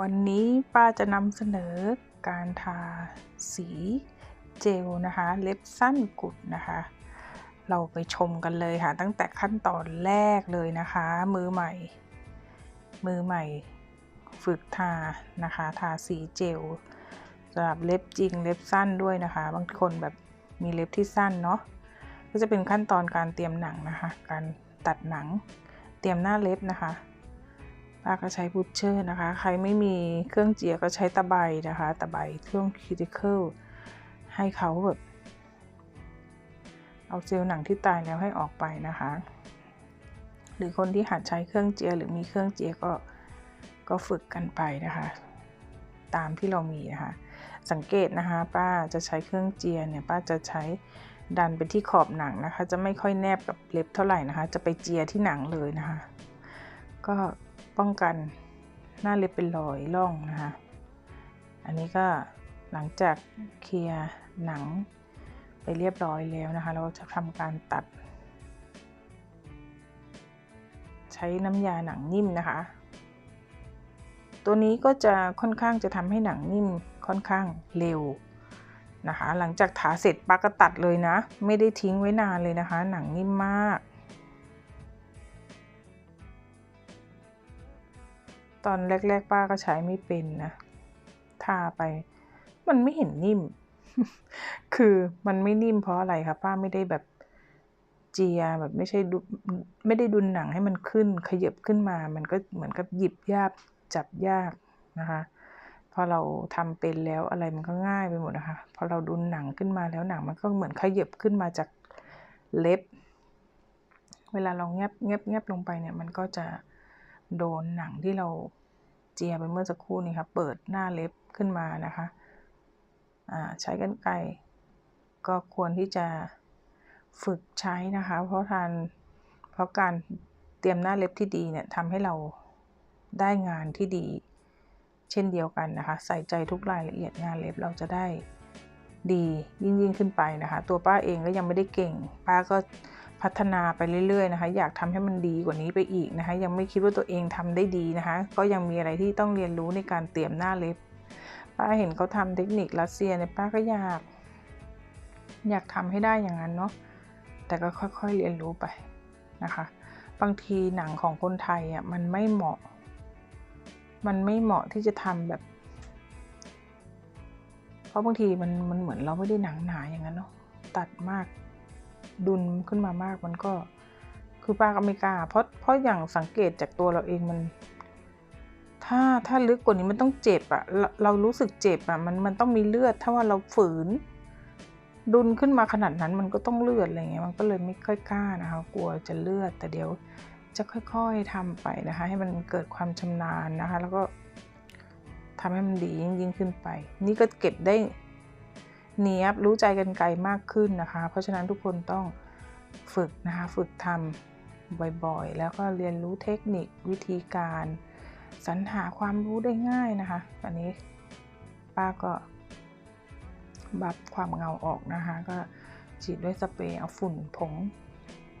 วันนี้ป้าจะนำเสนอการทาสีเจลนะคะ เล็บสั้นกุดนะคะ เราไปชมกันเลยค่ะ ตั้งแต่ขั้นตอนแรกเลยนะคะ มือใหม่ มือใหม่ ฝึกทานะคะ ทาสีเจลสำหรับเล็บจริงเล็บสั้นด้วยนะคะ บางคนแบบมีเล็บที่สั้นเนาะก็จะเป็นขั้นตอนการเตรียมหนังนะคะ การตัดหนังเตรียมหน้าเล็บนะคะ ป้าก็ใช้บูชเชอร์นะคะ ใครไม่มีเครื่องเจียก็ใช้ตะไบนะคะ ตะไบเครื่องคิติเคิลให้เขาแบบเอาเซลล์หนังที่ตายแล้วให้ออกไปนะคะ หรือคนที่หัดใช้เครื่องเจียหรือมีเครื่องเจียก็ก็ฝึกกันไปนะคะ ตามที่เรามีนะคะ สังเกตนะคะ ป้าจะใช้เครื่องเจียเนี่ยป้าจะใช้ดันไปที่ขอบหนังนะคะ จะไม่ค่อยแนบกับเล็บเท่าไหร่นะคะ จะไปเจียที่หนังเลยนะคะ ก็ ป้องกันหน้าเล็บเป็นรอยร่องนะคะอันนี้ก็หลังจากเคลียร์หนังไปเรียบร้อยแล้วนะคะ เราจะทำการตัด ใช้น้ำยาหนังนิ่มนะคะ ตัวนี้ก็จะค่อนข้างจะทำให้หนังนิ่มค่อนข้างเร็วนะคะ หลังจากทาเสร็จป้าก็ตัดเลยนะ ไม่ได้ทิ้งไว้นานเลยนะคะ หนังนิ่มมาก ตอนแรก ๆ ป้าก็ใช้ไม่เป็นนะทาไป มันไม่เห็นนิ่ม คือมันไม่นิ่มเพราะอะไรคะป้าไม่ได้แบบเจียแบบไม่ใช่ดูไม่ได้ดุนหนังให้มันขึ้น ขยับขึ้นมา มันก็เหมือนกับหยิบยากจับยากนะคะพอเราทำเป็นแล้วอะไรมันก็ง่ายไปหมดนะคะพอเราดุนหนังขึ้นมาแล้วหนังมันก็เหมือนขยับขึ้นมาจากเล็บ เวลาเราแงบแงบแงบลงไปเนี่ยมันก็จะโดนหนังที่เรา เจียไปเมื่อสักครู่นี้ค่ะเปิดหน้าเล็บขึ้นมานะคะใช้กันไกก็ควรที่จะฝึกใช้นะคะ เพราะทานเพราะการเตรียมหน้าเล็บที่ดีเนี่ยทำให้เราได้งานที่ดี เช่นเดียวกันนะคะ ใส่ใจทุกรายละเอียดงานเล็บเราจะได้ดียิ่งยิ่งขึ้นไปนะคะ ตัวป้าเองก็ยังไม่ได้เก่ง ป้าก็ พัฒนาไปเรื่อยๆนะคะ อยากทำให้มันดีกว่านี้ไปอีกนะคะ ยังไม่คิดว่าตัวเองทำได้ดีนะคะ ก็ยังมีอะไรที่ต้องเรียนรู้ในการเตรียมหน้าเล็บ ป้าเห็นเขาทำเทคนิครัสเซียเนี่ยป้าก็อยาก อยากทำให้ได้อย่างนั้นเนาะ แต่ก็ค่อยๆเรียนรู้ไปนะคะ บางทีหนังของคนไทยอะมันไม่เหมาะ มันไม่เหมาะที่จะทำแบบ เพราะบางทีมันมันเหมือนเราไม่ได้หนังหนาอย่างนั้นเนาะ ตัดมาก ดุลขึ้นมามากมันก็ คือป้าก็ไม่กล้าเพราะเพราะอย่างสังเกตจากตัวเราเองมัน ถ้าถ้าลึกกว่านี้มันต้องเจ็บอะเราเรารู้สึกเจ็บอะมันมันต้องมีเลือด ถ้าว่าเราฝืน ดุลขึ้นมาขนาดนั้นมันก็ต้องเลือดอะไรเงี้ยมันก็เลยไม่ค่อยกล้านะคะ กลัวจะเลือดแต่เดี๋ยวจะค่อยๆทำไปนะคะ ให้มันเกิดความชำนาญนะคะ แล้วก็ทำให้มันดียิ่งขึ้นไป นี่ก็เก็บได้ เนียบรู้ใจกันไกลมากขึ้นนะคะ เพราะฉะนั้นทุกคนต้องฝึกนะคะฝึกทำบ่อยๆ แล้วก็เรียนรู้เทคนิควิธีการสรรหาความรู้ได้ง่ายนะคะ อันนี้ป้าก็บับความเงาออกนะคะ ก็ฉีดด้วยสเปรย์เอาฝุ่นผง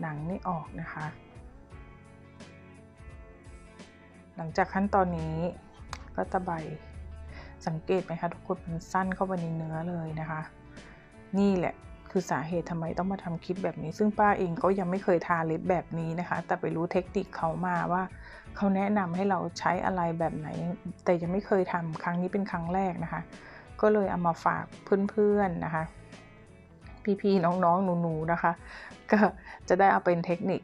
หนังนี่ออกนะคะ หลังจากขั้นตอนนี้ก็ตะไบ สังเกตไหมคะทุกคนมันสั้นเข้าไปในเนื้อเลยนะคะ นี่แหละคือสาเหตุทำไมต้องมาทำคลิปแบบนี้ ซึ่งป้าเองก็ยังไม่เคยทาเล็บแบบนี้นะคะ แต่ไปรู้เทคนิคเขามาว่า เขาแนะนำให้เราใช้อะไรแบบไหน แต่ยังไม่เคยทำครั้งนี้เป็นครั้งแรกนะคะ ก็เลยเอามาฝากเพื่อนๆนะคะ พี่ๆน้องๆหนูๆนะคะ ก็จะได้เอาเป็นเทคนิค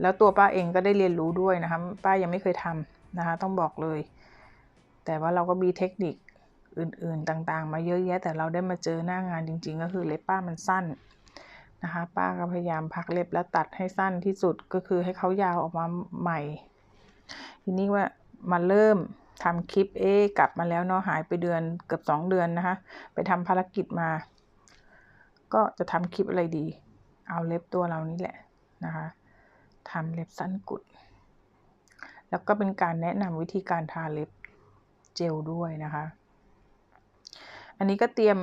แล้วตัวป้าเองก็ได้เรียนรู้ด้วยนะคะ ป้ายังไม่เคยทำนะคะ ต้องบอกเลย แต่ว่าเราก็มีเทคนิค อื่นๆต่างๆ มาเยอะแยะแต่เราได้มาเจอหน้างานจริง ๆ ก็คือเล็บป้ามันสั้นนะคะป้าก็พยายามพักเล็บแล้วตัดให้สั้นที่สุดก็คือให้เขายาวออกมาใหม่ ทีนี้ว่ามาเริ่มทำคลิปเอกลับมาแล้วเนาะหายไปเดือนเกือบสองเดือนนะคะ ไปทำภารกิจมา ก็จะทำคลิปอะไรดี เอาเล็บตัวเรานี่แหละนะคะทำเล็บสั้นกุด แล้วก็เป็นการแนะนำวิธีการทาเล็บเจลด้วยนะคะ อันนี้ก็เตรียม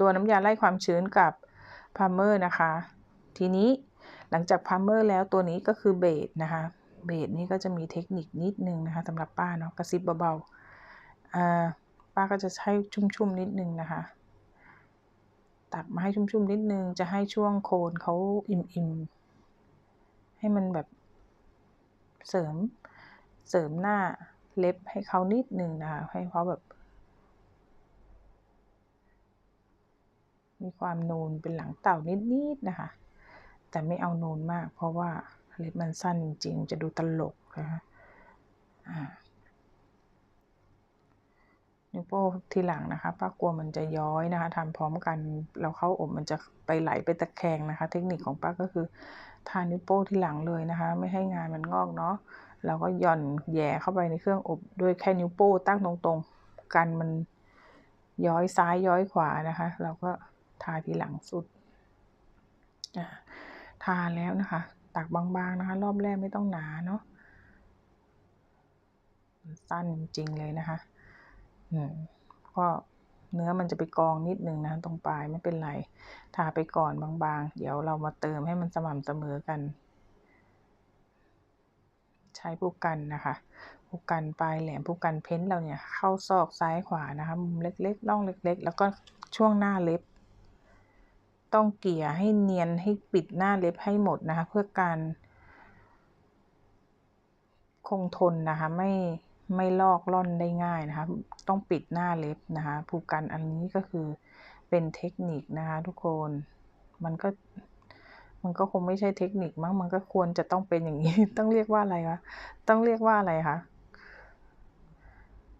ตัวน้ำยาไล่ความชื้นกับพาร์เมอร์นะคะ ทีนี้หลังจากพาร์เมอร์แล้วตัวนี้ก็คือเบสนะคะ เบสนี่ก็จะมีเทคนิคนิดนึงนะคะสำหรับป้าเนาะกระซิบเบาๆป้าก็จะใช้ชุ่มๆนิดนึงนะคะ ตักมาให้ชุ่มๆนิดนึง จะให้ช่วงโคนเขาอิ่มๆ ให้มันแบบเสริมเสริมหน้าเล็บให้เขานิดนึงนะคะ ให้เขาแบบ มีความนูนเป็นหลังเต่านิดๆนะคะ แต่ไม่เอานูนมาก เพราะว่าเล็บมันสั้นจริงๆจะดูตลกนะคะนิ้วโป้ทีหลังนะคะป้ากลัวมันจะย้อยนะคะทำพร้อมกันเราเข้าอบมันจะไปไหลไปตะแคงนะคะ เทคนิคของป้าก็คือทานิ้วโป้ทีหลังเลยนะคะ ไม่ให้งานมันงอกเนาะเราก็หย่อนแย่เข้าไปในเครื่องอบด้วยแค่นิ้วโป้ตั้งตรงๆ กันมันย้อยซ้ายย้อยขวานะคะ เราก็ ทาทีหลังสุดทาแล้วนะคะ ตักบางๆนะคะ รอบแรกไม่ต้องหนาเนาะสั้นจริงเลยนะคะอืมก็เนื้อมันจะไปกองนิดนึงนะตรงปลายไม่เป็นไร ทาไปก่อนบางๆ เดี๋ยวเรามาเติมให้มันสม่ำเสมอกัน ใช้ผู้กันนะคะผู้กันปลายแหลมผู้กันเพ้นเราเนี่ยเข้าซอกซ้ายขวานะคะมุมเล็กๆร่องเล็ก ๆ แล้วก็ช่วงหน้าเล็บ ต้องเกี่ยให้เนียนให้ปิดหน้าเล็บให้หมดนะคะ เพื่อการ คงทนนะคะ ไม่ไม่ลอกล่อนได้ง่ายนะคะ ต้องปิดหน้าเล็บนะคะผูกกันอันนี้ก็คือเป็นเทคนิคนะคะทุกคนมันก็มันก็คงไม่ใช่เทคนิคมั้งมันก็ควรจะต้องเป็นอย่างนี้ ต้องเรียกว่าอะไรคะต้องเรียกว่าอะไรคะ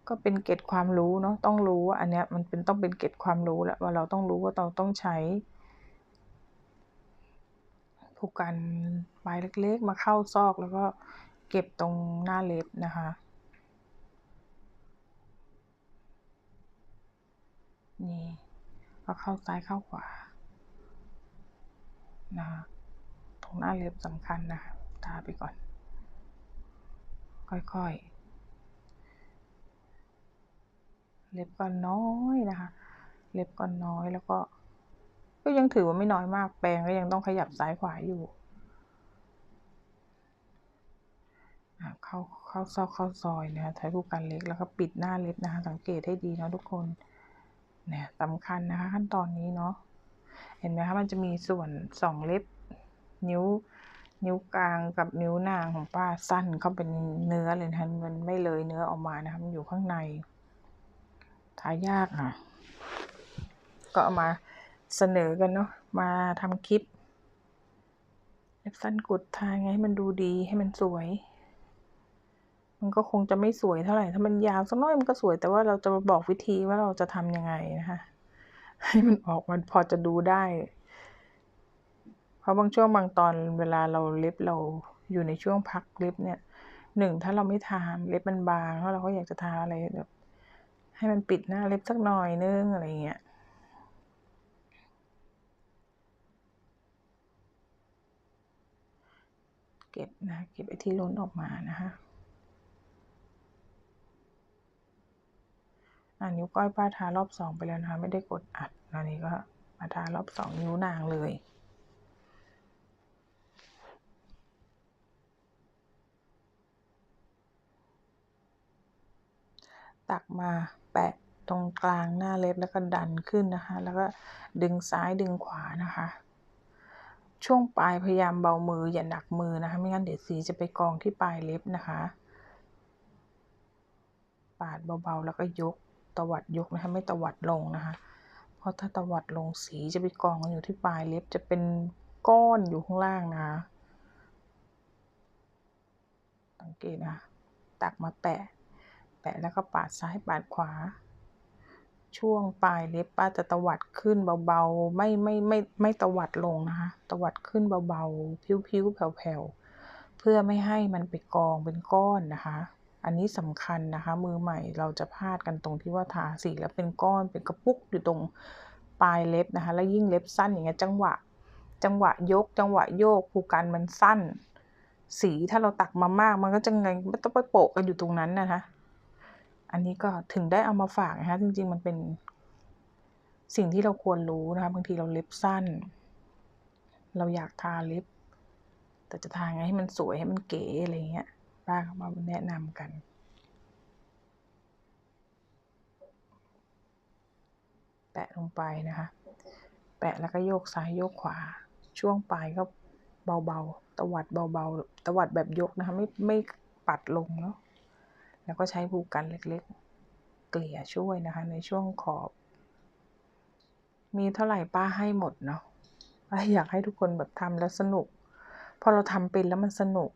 ก็เป็นเกร็ดความรู้เนาะต้องรู้ว่าอันเนี้ยมันเป็นต้องเป็นเกร็ดความรู้แล้วว่าเราต้องรู้ว่าเราต้องใช้ ผูกกันปลายเล็กๆ มาเข้าซอกแล้วก็เก็บตรงหน้าเล็บนะคะ นี่ก็เข้าซ้ายเข้าขวานะตรงหน้าเล็บสำคัญนะคะทาไปก่อน ค่อยๆ เล็บก็น้อยนะคะ เล็บก็น้อยแล้วก็ ก็ยังถือว่าไม่น้อยมากแปรงก็ยังต้องขยับซ้ายขวาอยู่เข้าเข้าซอกเข้าซอยนะคะใช้ผู้กันเล็กแล้วก็ปิดหน้าเล็บนะคะ สังเกตให้ดีนะทุกคนเนี่ยสำคัญนะคะ ขั้นตอนนี้เนาะเห็นไหมคะมันจะมีส่วนสองเล็บ นิ้ว นิ้วกลางกับนิ้วนางของป้าสั้นเขาเป็นเนื้อเลยนะมันไม่เลยเนื้อออกมานะคะมันอยู่ข้างในทายากค่ะ ก็เอามา เสนอกันเนาะมาทำคลิปเล็บสั้นกุดทาไงให้มันดูดีให้มันสวย มันก็คงจะไม่สวยเท่าไหร่ ถ้ามันยาวสักน้อยมันก็สวยแต่ว่าเราจะมาบอกวิธีว่าเราจะทำยังไงนะคะให้มันออกมันพอจะดูได้ เพราะบางช่วงบางตอนเวลาเราเล็บเราอยู่ในช่วงพักเล็บเนี่ยหนึ่งถ้าเราไม่ทาเล็บมันบางแล้วเราก็อยากจะทาอะไรแบบให้มันปิดหน้าเล็บสักหน่อยนึงอะไรเงี้ย เก็บนะเก็บไอ้ที่ล้นออกมานะคะอันนิ้วก้อยป้าทารอบสองไปแล้วนะคะไม่ได้กดอัดอันนี้ก็มาทารอบสองนิ้วนางเลยตักมาแปะตรงกลางหน้าเล็บแล้วก็ดันขึ้นนะคะ แล้วก็ดึงซ้ายดึงขวานะคะ ช่วงปลายพยายามเบามืออย่าหนักมือนะคะ ไม่งั้นเดี๋ยวสีจะไปกองที่ปลายเล็บนะคะ ปาดเบาๆแล้วก็ยกตวัดยกนะคะ ไม่ตวัดลงนะคะ เพราะถ้าตวัดลงสีจะไปกองอยู่ที่ปลายเล็บจะเป็นก้อนอยู่ข้างล่างนะคะสังเกตนะตักมาแปะ แปะแล้วก็ปาดซ้ายปาดขวา ช่วงปลายเล็บป้าจะตวัดขึ้นเบาๆ ไม่ไม่ไม่ไม่ตวัดลงนะคะ ตวัดขึ้นเบาๆ พิ้วๆ แผ่วๆ เพื่อไม่ให้มันไปกองเป็นก้อนนะคะ อันนี้สำคัญนะคะ มือใหม่เราจะพลาดกันตรงที่ว่าทาสีแล้วเป็นก้อนเป็นกระปุกอยู่ตรงปลายเล็บนะคะ แล้วยิ่งเล็บสั้นอย่างเงี้ยจังหวะ จังหวะยก จังหวะโยกผูกกันมันสั้น สีถ้าเราตักมามากมันก็จะไงไม่ต้องไปโปะกันอยู่ตรงนั้นนะคะ อันนี้ก็ถึงได้เอามาฝากนะคะจริง ๆ มันเป็นสิ่งที่เราควรรู้นะคะบางทีเราเล็บสั้น เราอยากทาเล็บแต่จะทาไงให้มันสวยให้มันเก๋อะไรเงี้ยป้าก็มาแนะนำกัน แปะลงไปนะคะ แปะแล้วก็โยกซ้ายโยกขวา ช่วงปลายก็เบาๆตวัดเบาๆตวัดแบบยกนะคะไม่ไม่ปัดลงเนาะ แล้วก็ใช้ภูกันเล็กๆ เกลี่ยช่วยนะคะ ในช่วงขอบ มีเท่าไหร่ป้าให้หมดเนาะอยากให้ทุกคนแบบทำแล้วสนุก พอเราทำเป็นแล้วมันสนุก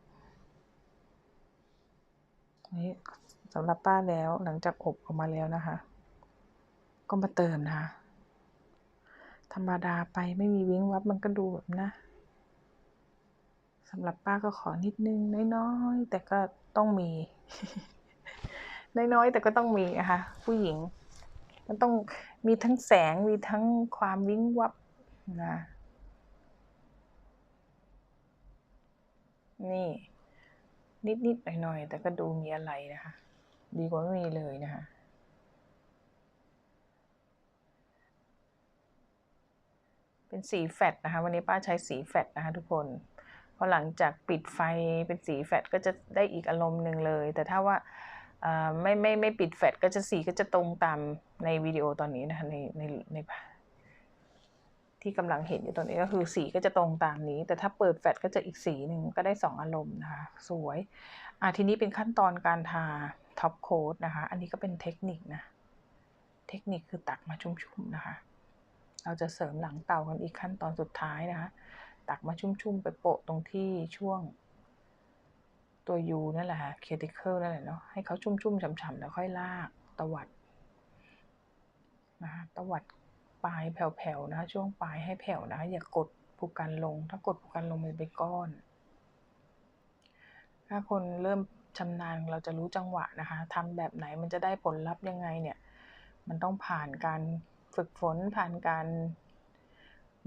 นี่สำหรับป้าแล้วหลังจากอบออกมาแล้วนะคะ ก็มาเติมนะคะ ธรรมดาไปไม่มีวิ้งวับมันก็ดูแบบนะสำหรับป้าก็ขอนิดนึงน้อยๆแต่ก็ต้องมี น้อยๆ แต่ก็ต้องมีนะคะผู้หญิง มันต้องมีทั้งแสงมีทั้งความวิ้งวับนะนี่นิด ๆ หน่อย ๆ แต่ก็ดูมีอะไรนะคะ ดีกว่าไม่มีเลยนะคะ เป็นสีแฟตนะคะ วันนี้ป้าใช้สีแฟตนะคะทุกคน พอหลังจากปิดไฟเป็นสีแฟตก็จะได้อีกอารมณ์หนึ่งเลย แต่ถ้าว่า ไม่ไม่ไม่ปิดแฟตก็จะสีก็จะตรงตามในวิดีโอตอนนี้นะคะในในในที่กำลังเห็นอยู่ตอนนี้ก็คือสีก็จะตรงตามนี้ แต่ถ้าเปิดแฟตก็จะอีกสีหนึ่งก็ได้สองอารมณ์นะคะ สวยอะทีนี้เป็นขั้นตอนการทาท็อปโค้ดนะคะ อันนี้ก็เป็นเทคนิคนะ เทคนิคคือตักมาชุ่มๆนะคะ เราจะเสริมหลังเตากันอีกขั้นตอนสุดท้ายนะคะ ตักมาชุ่มๆไปโปะตรงที่ช่วง ตัวยูนั่นแหละค่ะเคติเคิลนั่นแหละเนาะ ให้เขาชุ่มๆฉ่ำๆแล้วค่อยลากตวัดนะคะตวัดปลายแผ่วๆนะคะช่วงปลายให้แผ่วนะคะอย่ากกดผูกกันลง ถ้ากดผูกกันลงมันเป็นก้อน ถ้าคนเริ่มชำนาญเราจะรู้จังหวะนะคะทำแบบไหนมันจะได้ผลลัพธ์ยังไงเนี่ย มันต้องผ่านการฝึกฝนผ่านการ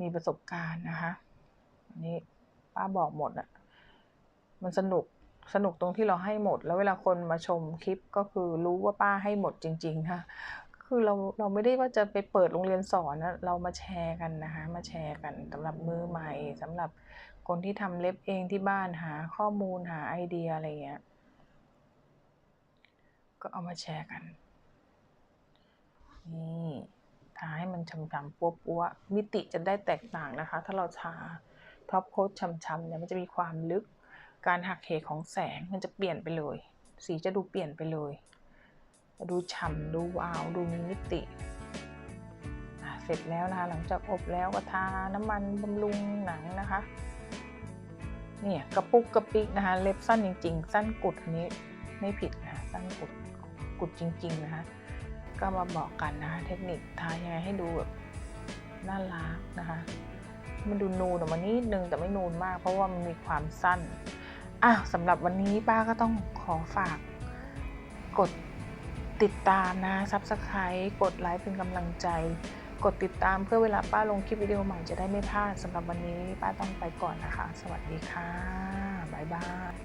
มีประสบการณ์นะคะ อันนี้ป้าบอกหมดอะมันสนุก สนุกตรงที่เราให้หมด แล้วเวลาคนมาชมคลิปก็คือรู้ว่าป้าให้หมดจริง ๆ ค่ะ คือเราเราไม่ได้ว่าจะไปเปิดโรงเรียนสอนนะเรามาแชร์กันนะคะมาแชร์กันสำหรับมือใหม่สำหรับคนที่ทำเล็บเองที่บ้านหาข้อมูลหาไอเดียอะไรเงี้ยก็เอามาแชร์กันนี่ทาให้มันช้ำๆปัวๆมิติจะได้แตกต่างนะคะ ถ้าเราทาท็อปโค้ดช้ำๆเนี่ยมันจะมีความลึก การหักเหของแสงมันจะเปลี่ยนไปเลย สีจะดูเปลี่ยนไปเลย ดูฉ่ำดูวาวดูมีมิติเสร็จแล้วนะคะหลังจากอบแล้วก็ทาน้ำมันบำรุงหนังนะคะเนี่ยกระปุกกระปิกนะคะเล็บสั้นจริง ๆ สั้นกุดอันนี้ไม่ผิดนะสั้นกุดกุดจริง ๆนะคะก็มาบอกกันนะคะเทคนิคทายังไงให้ดูแบบน่ารักนะคะมันดูนูนออกมานิดนึงแต่ไม่นูนมาก เพราะว่ามันมีความสั้น อะสำหรับวันนี้ป้าก็ต้องขอฝาก กดติดตามนะซับสไครต์กดไลค์เป็นกำลังใจ กดติดตามเพื่อเวลาป้าลงคลิปวิดีโอใหม่จะได้ไม่พลาดสำหรับวันนี้ป้าต้องไปก่อนนะคะ สวัสดีค่ะ บ๊ายบาย